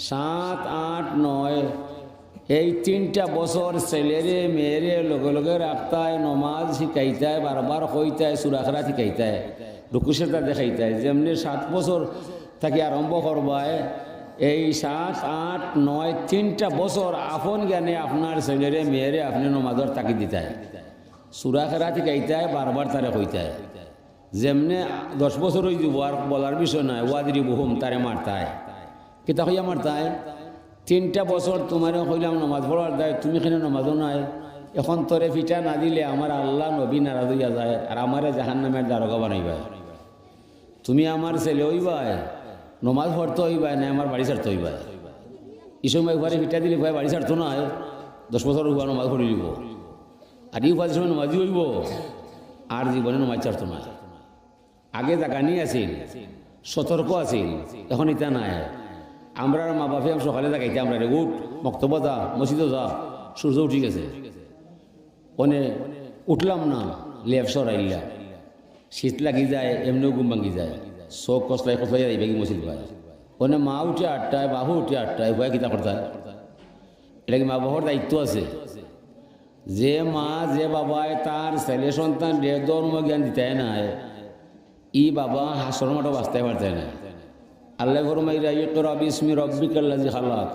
সাত, আট, নয়, এই তিনটা বছর ছেলেরে মেয়েরে লগে লগে রাখতায় নমাজ শিকাইতায় বারবার কইতায় সুরাখরা শিকাইতায় রুকুশেতা দেখাইতায় যেমনি সাত বছর থাকি আরম্ভ করবায় এই সাত, আট, নয়, তিনটা বছর আপন জ্ঞানে আপনার ছেলেরে মেয়েরে আপনি নমাজর তাকি দিতায় সুরাখেরা শিকাইতায় বারবার তারে কইতায় যেমনে দশ বছর হয়ে যাব আর বলার বিষয় নয় ওয়াদি বহুম তারে মারতায় কিতা হইয়া মারতায় তিনটা বছর তোমারে কইলাম নমাজ পড়ার দায়, তুমি এখানে নমাজও নাই। এখন তোরে ফিটা না দিলে আমার আল্লাহ নবী নারাজ হইয়া যায় আর আমারে জাহান নামের দ্বারকা বানাইবা তুমি আমার ছেলে হইবাই, নমাজ পড়তে হইবাই না আমার বাড়ি ছাড়তে হইবাই? এই সময় ঘরে ফিটা দিলে ভাই বাড়ি ছাড়তো না দশ বছর হইবা নমাজ পড়ে দিব আর এই উপাধি সময় নমাজি হইব আর জীবনে নমাজ ছাড়তো না আগে জাগানি আছিল সতর্ক আছিল, এখন ইটা নাই। আমরা মা বাপে সকালে দেখাইতে আমরা রে উঠ বক্তব্য যা, মসজিদও যা, সূর্য উঠি গেছে। ওনে উঠলাম না লেফ সরাইলা শীত লাগি যায়, এমনিও ঘুম ভাঙি যায়। চোখ কসলাই কসলাই যাইবে কি মসজিদ ভাই? ওনে মা উঠে আটটায়, বাহু উঠে আটটায় ভয় কিতা করতে এটা কি মা বাবার দায়িত্ব আছে? যে মা, যে বাবায় তার ছেলে সন্তান রে জ্ঞান দিতে নাই, ই বাবা হাসর মাঠে বাঁচতে পারতে না আল্লাহ ফরমাইরা ইকরা বিসমি রব্বিকাল্লাজি খালাক।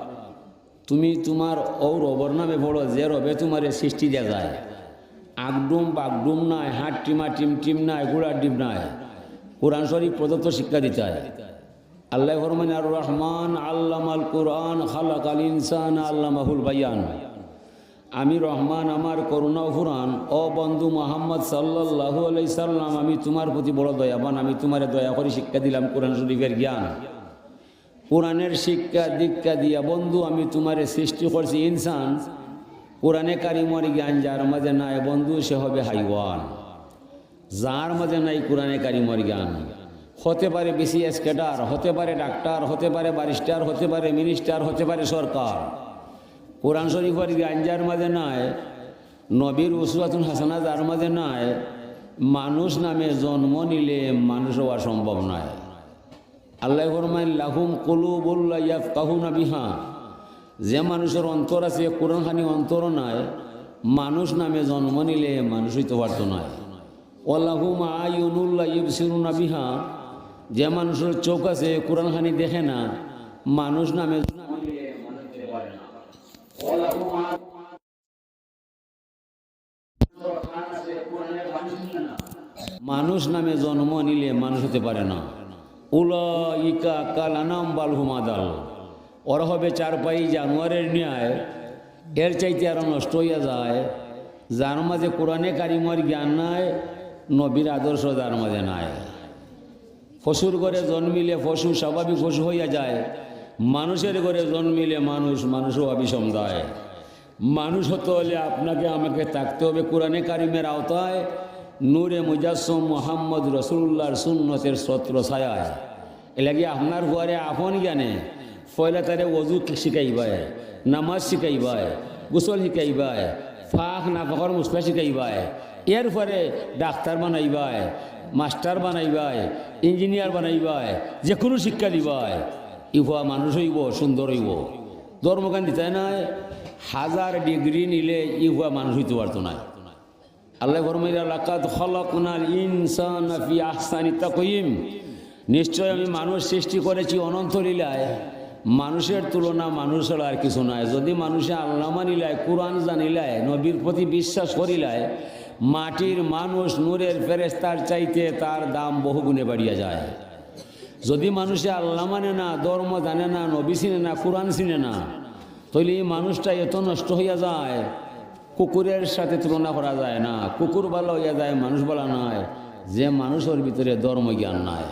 তুমি তোমার ও রবর নামে পড়ো, যে রবে তোমার সৃষ্টি দেওয়া যায়। আগডুম বাগডুম নাই, হাট টিমা টিম টিম নাই গুড়ার ডিম নাই। কোরআন শরীফ প্রদত্ত শিক্ষা দিতে হয়। আল্লাহ ফরমান আর রহমান আল্লামাল কোরআন খালাক আল ইনসান আল্লামাহুল বায়ান। আমি রহমান, আমার করুণা ফুরান ও বন্ধু মোহাম্মদ সাল্লাহু আলাই সাল্লাম, আমি তোমার প্রতি বড় দয়াবান, আমি তোমার দয়া করে শিক্ষা দিলাম কোরআন শরীফের জ্ঞান। কোরআনের শিক্ষা দীক্ষা দিয়া, বন্ধু, আমি তোমারে সৃষ্টি করছি ইনসান। কোরআনে কারিমর জ্ঞান, যার মাঝে নাই বন্ধু, সে হবে হাইওয়ান। যার মাঝে নাই কোরআনে কারিমর জ্ঞান। হতে পারে বিসিএস ক্যাডার, হতে পারে ডাক্তার, হতে পারে ব্যারিস্টার, হতে পারে মিনিস্টার, হতে পারে সরকার। কোরআন শরীফের জ্ঞান, যার মাঝে নাই, নবীর উসুয়াতুন হাসানা, যার মাঝে নাই, মানুষ নামে জন্ম নিলে মানুষ হওয়া সম্ভব নয়। আল্লাহ ফরমাইন লাহুম কলুবুল্লাহ ইয়াফ কাহুনা বিহা। যে মানুষের অন্তর আছে কোরআনখানি অন্তর নাই, মানুষ নামে জন্ম নিলে মানুষ হইতে পারতো নয় ওলাহুম আইনুল্লাহ ইবসিরুনা বিহা। যে মানুষের চোখ আছে কোরআনখানি দেখে না, মানুষ নামে মানুষ নামে জন্ম নিলে মানুষ হতে পারে না। উলা ইকা কালানাম বাল হুমাদাল ওরা হবে চার পাই জানুয়ারের ন্যায়। এর চাইতে আরও নষ্ট হইয়া যায়। যার মাঝে কোরআনে কারিমর জ্ঞান নাই, নবীর আদর্শ যার মাঝে নাই। পশুর ঘরে জন্মিলে পশু স্বাভাবিক পশু হইয়া যায়। মানুষের ঘরে জন্মিলে মানুষ মানুষও অবিষম দেয় মানুষ হতে হলে আপনাকে আমাকে থাকতে হবে কোরআনে কারিমের আওতায়। নূরে মুজাসম মোহাম্মদ রসুল্লাহর সুন্নতের সত্র ছায়ায়। এলাকি আপনার ঘরে আপন জ্ঞানে পয়লা তারে অজু শিখাইবায়, নামাজ শিখাইবায়, গোসল শিখাইবায়, ফাঁক নাফাকর মুসলা শিখাইবায়, এর পরে ডাক্তার বানাইবায়, মাস্টার বানাইবায়, ইঞ্জিনিয়ার বানাইবায় যে কোনো শিক্ষা দিবায়। ইহুয়া মানুষ হইব, সুন্দর হইব। ধর্মজ্ঞান দিতে নাই, হাজার ডিগ্রি নিলে ইহুয়া মানুষ হইতে পারতো না ইনসান নিশ্চয় আমি মানুষ সৃষ্টি করেছি অনন্ত লীলায়। মানুষের তুলনা মানুষের আর কিছু নয়। যদি মানুষে আল্লাহ মানিলায় কোরআন জানিলায়, নবীর প্রতি বিশ্বাস করিলায়, মাটির মানুষ নূরের ফেরেস্তার চাইতে তার দাম বহু গুণে বাড়িয়া যায়। যদি মানুষে আল্লাহ মানে না, ধর্ম জানে না, নবী চিনে না, কোরআন চিনে না, তাহলে এই মানুষটা এত নষ্ট হইয়া যায়। কুকুরের সাথে তুলনা করা যায় না। কুকুর ভালো হইয়া যায়, মানুষ বলা নয়। যে মানুষের ভিতরে ধর্ম জ্ঞান নাই।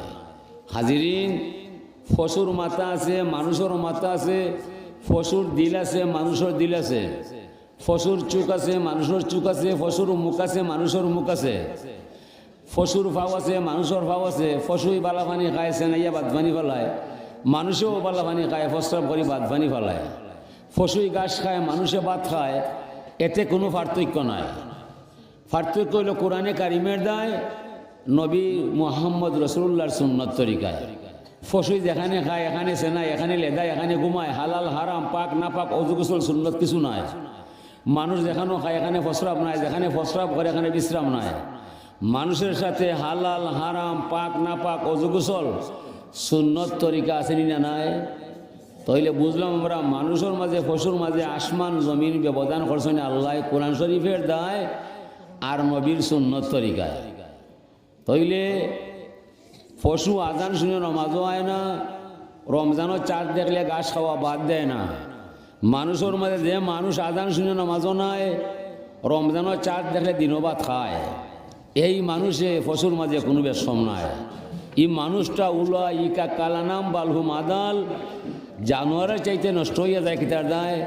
হাজিরিন পশুর মাথা আছে, মানুষের মাথা আছে পশুর দিল আছে, মানুষের দিল আছে। পশুর চুক আছে, মানুষের চুক আছে পশুর মুখ আছে, মানুষের মুখ আছে। পশুর ভাও আছে, মানুষের ভাও আছে। পশুই বালা পানি খায়, সেনাইয়া পানি ফেলায়। মানুষেও বালা পানি খায়, ফসরাব করে পানি ফেলায়। পশুই ঘাস খায়, মানুষে ভাত খায়। এতে কোনো পার্থক্য নাই। পার্থক্য হইল কোরআনে কারিমের দায়, নবী মোহাম্মদ রসুল্লাহর সুন্নত তরিকায়। ফসুই যেখানে খায়, এখানে সেনায়, এখানে লেদায়, এখানে ঘুমায়, হালাল, হারাম, পাক, না পাক অজুগুসল সুন্নত কিছু নাই। মানুষ যেখানেও খায়, এখানে ফসরাব নাই, যেখানে ফসরাব করে, এখানে বিশ্রাম নাই। মানুষের সাথে হালাল, হারাম, পাক, না পাক অজুগুসল সুন্নত তরিকা আসেনি না নাই? তাইলে বুঝলাম আমরা মানুষের মাঝে, পশুর মাঝে আসমান, জমিন ব্যবধান করছেন আল্লাহ কোরআন শরীফের দায় আর নবীর সুন্নত তরিকায়। তাইলে পশু আজান শুনে নমাজও হয় না রমজানও চাঁদ দেখলে গাছ খাওয়া বাদ দেয় না। মানুষের মাঝে যে মানুষ আজান শুনে নমাজও নাই রমজানও চাঁদ দেখলে দিনবাদ খায়। এই মানুষে পশুর মাঝে কোনো বেশম নাই। ই মানুষটা উলা ইকা কালানাম বালহু মাদাল জানোয়ারের চাইতে নষ্ট হইয়া যায় কি তার দায়?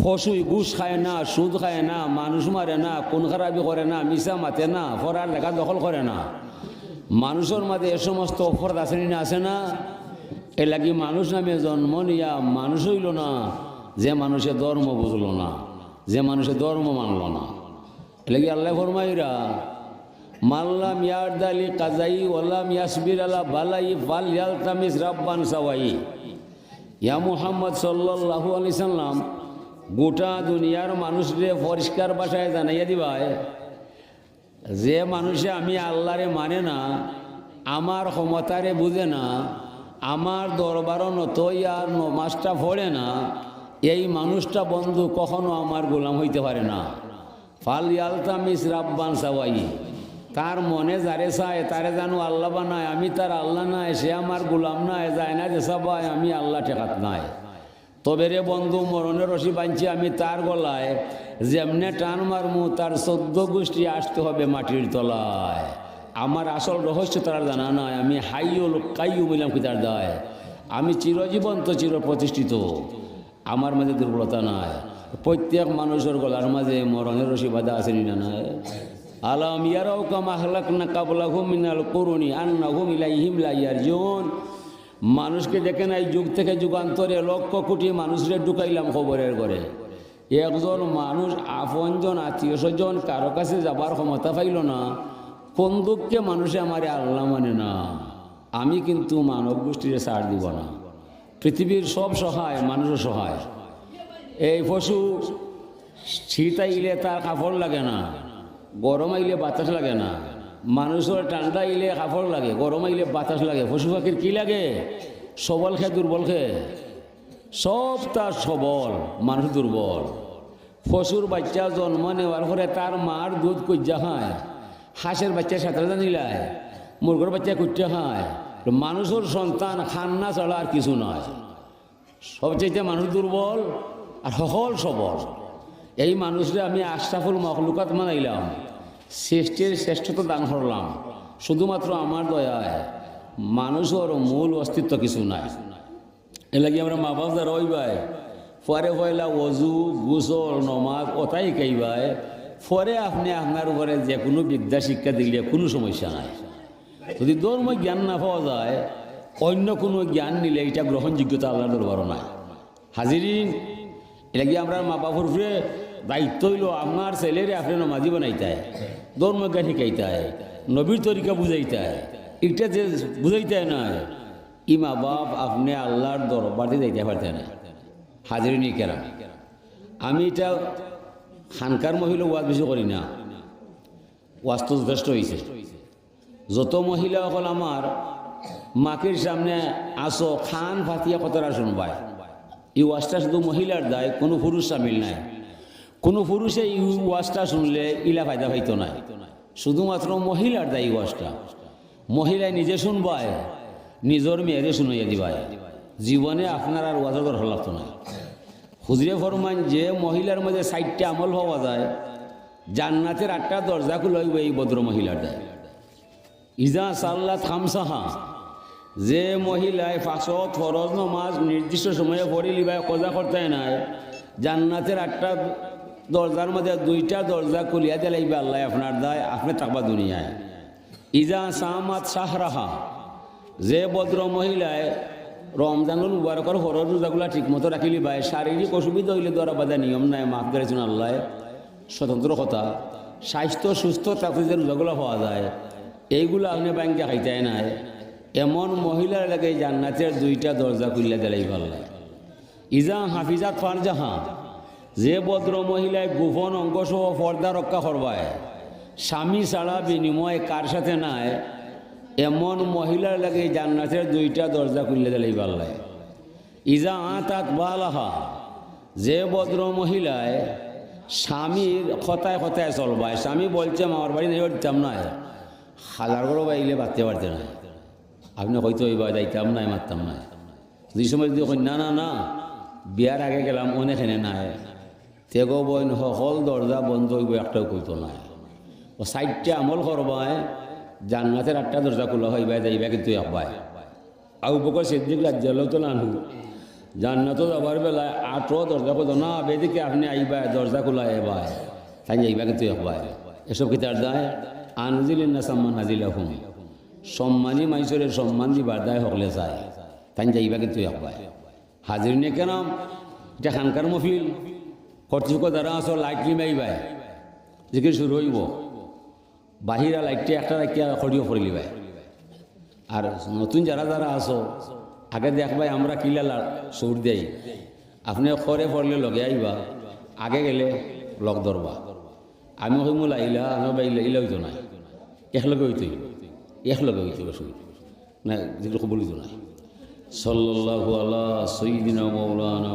ফসুই ঘুষ খায় না, সুদ খায় না, মানুষ মারে না কোন খারাপি করে না মিশা মাতে না, ফরার লেখা দখল করে না। মানুষের মাঝে এ সমস্ত অফরত আছে না আছে না? এ লাগি মানুষ নামে জন্ম নিয়া মানুষ হইল না, যে মানুষে ধর্ম বুঝলো না, যে মানুষে ধর্ম মানল না। লাগি আল্লাহ ফরমাইরা মাল্লাম ইয়ারদালি কাজাই ওয়াল্লাম ইয়াসবির আলা বালাই ফাল ইয়ালতামিস রাব্বান সাওয়াই। ইয়া মোহাম্মদ সাল্লাল্লাহু আলি সাল্লাম, গোটা দুনিয়ার মানুষরে পরিষ্কার বাসায় জানাইয়া দিবায় যে মানুষে আমি আল্লাহরে মানে না, আমার ক্ষমতারে বুঝে না, আমার দরবারও নতই আর নমাজটা পড়ে না, এই মানুষটা বন্ধু কখনো আমার গোলাম হইতে পারে না। ফাল ইয়ালতামিস রাব্বান সাওয়াই। তার মনে যারে চায়, তারে জানো আল্লাহ বা নাই আমি তার আল্লাহ নাই, সে আমার গোলাম নাই, যায় না যে সবাই আমি আল্লাহ ঠেকাত নাই। তবে রে বন্ধু, মরণের রশি বাঁধছি আমি তার গলায়, যেমনে টান মারমু, তার চোদ্দ গোষ্ঠী আসতে হবে মাটির তলায়। আমার আসল রহস্য তার জানা নয় আমি হাইউল কাইউ বললাম কি তার দায়। আমি চিরজীবন্ত চির প্রতিষ্ঠিত আমার মাঝে দুর্বলতা নাই। প্রত্যেক মানুষের গলার মাঝে মরণের রশি বাঁধা আসেনি না নাই? আলাম ইয়ারাও কাম আহলাক না কাবলা হুমিনাল করুনি আন্না হুমিলাইহিম লাইয়ারজন মানুষকে দেখে নাই যুগ থেকে যুগান্তরে লক্ষ কোটি মানুষরে ঢুকাইলাম খবরের ঘরে একজন মানুষ আপনজন আত্মীয় স্বজন কারও কাছে যাবার ক্ষমতা পাইল না কোন দুঃখে মানুষে আমারে আল্লাহ মানে না আমি কিন্তু মানব গোষ্ঠীর ছাড় দিব না পৃথিবীর সব সহায় মানুষও সহায় এই পশু শীত তার কাপড় লাগে না গরম আইলে বাতাস লাগে না। মানুষের ঠান্ডা আইলে কাপড় লাগে, গরম আইলে বাতাস লাগে। পশু পাখির কি লাগে? সবল খে দুর্বল খে সব তার সবল, মানুষ দুর্বল। পশুর বাচ্চা জন্ম নেওয়ার পরে তার মার দুধ কজ্জা খায়। হাঁসের বাচ্চা সাঁতার জানিলায় মুরগর বাচ্চা কুচ্চা খায়। মানুষের সন্তান খান্না ছাড়া আর কিছু নয়। সবচেয়ে মানুষ দুর্বল আর সকল সবল। এই মানুষরা আমি আশরাফুল মখলুকাত মানাইলাম শ্রেষ্ঠের শ্রেষ্ঠতা দান করলাম। শুধুমাত্র আমার দয়ায় মানুষের মূল অস্তিত্ব কিছু নাই। এর লাগি আমরা মা বাপ যারা ওইবাই পরে পয়লা অজু গুসল, নমাজ ওটাই কেইবাই পরে আপনি আপনার উপরে যে কোনো বিদ্যা শিক্ষা দিলে কোনো সমস্যা নাই। যদি ধর্ম জ্ঞান না পাওয়া যায়, অন্য কোনো জ্ঞান নিলে এটা গ্রহণযোগ্যতা আল্লাহর দরবারও নাই। হাজিরিন এটা কি আমরা মা বাপুর উপরে দায়িত্ব হইল আপনার ছেলেরে আপনি নমাজি বানাইতে ধর্ম জ্ঞান শিখাইতে নবীর তরিকা বুঝাইতে এটা যে বুঝাইতে না, ই মা বাপ আপনি আল্লাহর দরবারে যাইতে পারতেন না। হাজিরিন কেরা আমি এটা খানকার মহিলা ওয়াজ বেশি করি না। ওয়াজ তো যথেষ্ট হয়েছে যত মহিলা অকল আমার, মাকের সামনে আসো, খান ফাতিয়া কতরা শুনবায়। এই ওয়াজটা শুধু মহিলার দায়, কোনো পুরুষ সামিল নাই। কোনো পুরুষে এই ওয়াজটা শুনলে ইলা ফায়দা পাইতো নাই শুধুমাত্র মহিলার দায় ওয়াজটা মহিলায় নিজে শুনবায়, নিজের মেয়েরে শুনাইয়া দিবায়। জীবনে আপনার আর ওয়াজের দরকার লাগতো না। হুজরে ফরমান যে মহিলার মধ্যে সাইডটা আমল পাওয়া যায়, জান্নাতের আটটা দরজা খুলইব এই ভদ্র মহিলার দেয়। ইজা সাল্লাত থামসাহা, যে মহিলায় ফাঁসত ফরজ নমাজ নির্দিষ্ট সময়ে পড়িলি বা কজা করতে নাই জান্নাতের আটটা দরজার মধ্যে দুইটা দরজা খুলিয়া দিলাইবে আল্লাহ আপনার দায়, আপনি থাকবা দুনিয়ায়। ইজা সামাত শাহরাহা যে ভদ্র মহিলায় রমজানুল মুবারকর হরর রোজাগুলা ঠিকমতো রাখিলি ভাই, শারীরিক অসুবিধা হইলে ধরা বাধা নিয়ম নাই, মাফ করেছেন আল্লাহ। স্বতন্ত্র কথা, স্বাস্থ্য, সুস্থ থাকতে যে রোজাগুলো পাওয়া যায়। এইগুলো আপনি ব্যাংকে খাইতে নাই। এমন মহিলার লাগে জান্নাতের দুইটা দরজা খুললে দেলাই পাল্লায় ইজা হাফিজাত ফারজাহা যে ভদ্র মহিলায় গোপন অঙ্গ সহ পর্দা রক্ষা করবায়, স্বামী ছাড়া বিনিময় কার সাথে নাই? এমন মহিলার লাগে জান্নাতের দুইটা দরজা খুললে দেলাই পাল্লায় ইজা আতাত বালাহা, যে ভদ্র মহিলায় স্বামীর কথায় কথায় চলবায়, স্বামী বলছে আমার বাড়ি নেই দিতাম না। হাজার করে বাইলে বাঁধতে পারতে না। আপনি হয়তো ওই যাইতাম নাই মারতাম না। দুই সময় যদি না না না, বিয়ার আগে গেলাম অনেকখানে নাই। তেগো বইন সকল দরজা বন্ধ হইব, একটাও কইতো না ও সাইডটা আমল করবায় জান্নাতের আটটা দরজা খোলা হইবা যাইবা কিন্তু একবায় আউ বকর সিদ্দিক রাজ্যালও তো নানু জান্নাতও যাবার বেলায় আটও দরজা খোলো, না, বেদিকে আপনি আইবা দরজা খোলা এবার তাই যাইবা কিন্তু একবার এসব কিতার দায়? আনজিল না সাম্মান নাজিল হুম সম্মানী মাইসরের সম্মান দিবার দায় হকলে চায়। তাই যাইবা কিন্তু একবার হাজির নে কেন এটা খানকার মফিল। কর্তৃপক্ষ দ্বারা আসো লাইট লিমাইবাই জিকির শুরু হইব বাহিরা লাইটটা একটা রাখিয়া খড়িও করে লিবাই আর নতুন যারা যারা আসো আগে দেখবাই আমরা কিলা সুর দেই। আপনি খরে পড়লে লগে আইবা আগে গেলে লগ ধরবা আমি কইমু লাইলা আমি বাইলা ইলা হইতো নাই। একলগে হইতো একলগে হইতো সুর না যেগুলো বলিত নাই। সাল্লাল্লাহু আলা সাইয়্যিদিনা মাওলানা